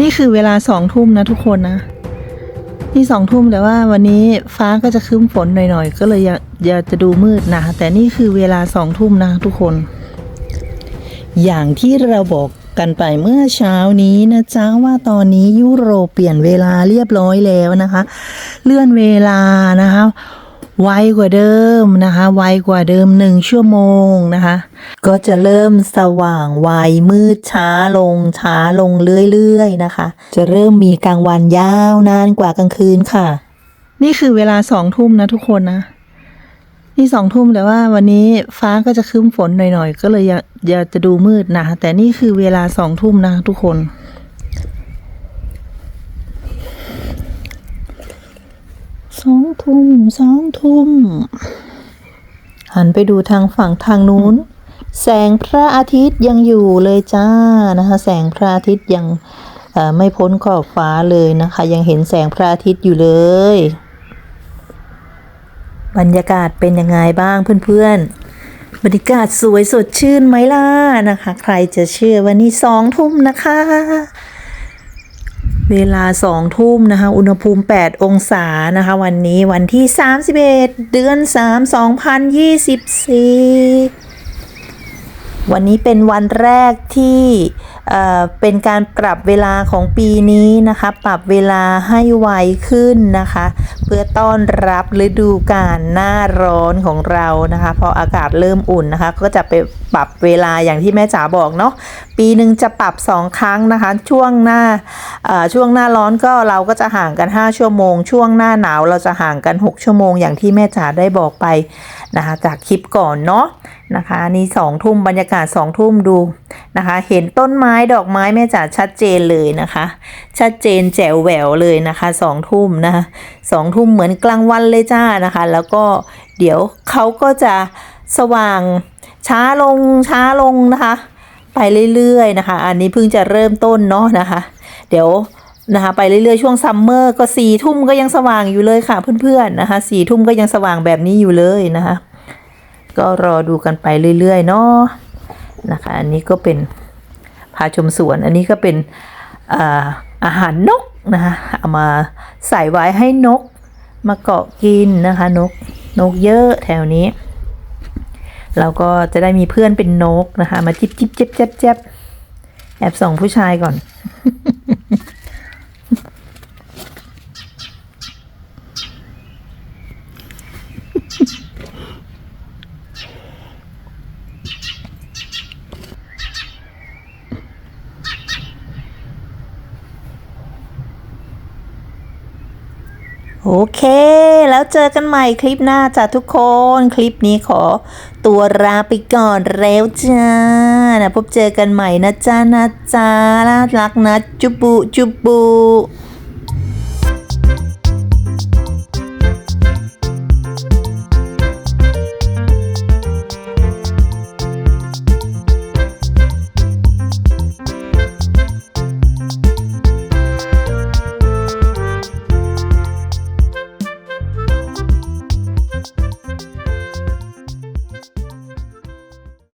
นี่คือเวลาสองทุ่มนะทุกคนนะ นี่สองทุ่มแต่ว่าวันนี้ฟ้าก็จะครึ้มฝนหน่อยๆ ก็เลยอยาอยาจะดูมืดนะ แต่นี่คือเวลาสองทุ่มนะทุกคน อย่างที่เราบอกกันไปเมื่อเช้านี้นะจ๊ะว่าตอนนี้ยุโรปเปลี่ยนเวลาเรียบร้อยแล้วนะคะ เลื่อนเวลานะคะ ไวกว่าเดิมนะคะ ไวกว่าเดิมหนึ่งชั่วโมงนะคะ ก็จะเริ่มสว่างไวมืดช้าลงช้าลงเรื่อยๆนะคะ จะเริ่มมีกลางวันยาวนานกว่ากลางคืนค่ะ นี่คือเวลาสองทุ่มนะทุกคนนะนี่สองทุ่มแต่ว่าวันนี้ฟ้าก็จะครึ้มฝนหน่อยๆ ก็เลยอยากอยาจะดูมืดนะ แต่นี่คือเวลาสองทุ่มนะทุกคน สองทุ่มสองทุ่ม หันไปดูทางฝั่งทางนู้น แสงพระอาทิตย์ยังอยู่เลยจ้านะคะแสงพระอาทิตย์ยังไม่พ้นขอบฟ้าเลยนะคะ ยังเห็นแสงพระอาทิตย์อยู่เลย บรรยากาศเป็นยังไงบ้างเพื่อนๆ บรรยากาศสวยสดชื่นไหมล่ะนะคะ ใครจะเชื่อวันนี้สองทุ่มนะคะ เวลาสองทุ่มนะคะ อุณหภูมิ 8 องศานะคะ วันนี้วันที่ 31 เดือน 3 2024 วันนี้เป็นวันแรกที่เอ่อเป็นการปรับเวลาของปีนี้นะคะ ปรับเวลาให้ไวขึ้นนะคะ เพื่อต้อนรับฤดูกาลหน้าร้อนของเรานะคะ พออากาศเริ่มอุ่นนะคะ ก็จะไปปรับเวลาอย่างที่แม่จ๋าบอกเนาะปีหนึ่งจะปรับสองครั้งนะคะ ช่วงหน้าช่วงหน้าร้อนก็เราก็จะห่างกัน 5 ชั่วโมง ช่วงหน้าหนาวเราจะห่างกัน 6 ชั่วโมงอย่างที่แม่จ๋าได้บอกไปนะคะจากคลิปก่อนเนาะนะคะนี่สองทุ่มบรรยากาศสองทุ่มดูนะคะ เห็นต้นไม้ดอกไม้แม่จ๋าชัดเจนเลยนะคะ ชัดเจนแจ๋วแหววเลยนะคะสองทุ่มนะคะสองทุ่มเหมือนกลางวันเลยจ้านะคะ แล้วก็เดี๋ยวเขาก็จะสว่างช้าลงช้าลงนะคะ ไปเรื่อยๆนะคะ อันนี้เพิ่งจะเริ่มต้นเนาะนะคะ เดี๋ยวนะคะไปเรื่อยๆช่วงซัมเมอร์ก็สี่ทุ่มก็ยังสว่างอยู่เลยค่ะเพื่อนๆนะคะสี่ทุ่มก็ยังสว่างแบบนี้อยู่เลยนะคะ ก็รอดูกันไปเรื่อยๆเนาะนะคะ อันนี้ก็เป็นพาชมสวน อันนี้ก็เป็นอาอาหารนกนะคะเอามาใส่ไว้ให้นกมาเกาะกินนะคะนกนกเยอะแถวนี้ เราก็จะได้มีเพื่อนเป็นนกนะคะ มาจิบจิบเจ็บเจ็บเจ็บแอบส่องผู้ชายก่อน โอเค แล้วเจอกันใหม่คลิปหน้าจ้ะทุกคน คลิปนี้ขอ ตัวลาไปก่อนแล้วจ้านะพบเจอกันใหม่นะจ้านะจ้ารักนะจุบุจุบบุ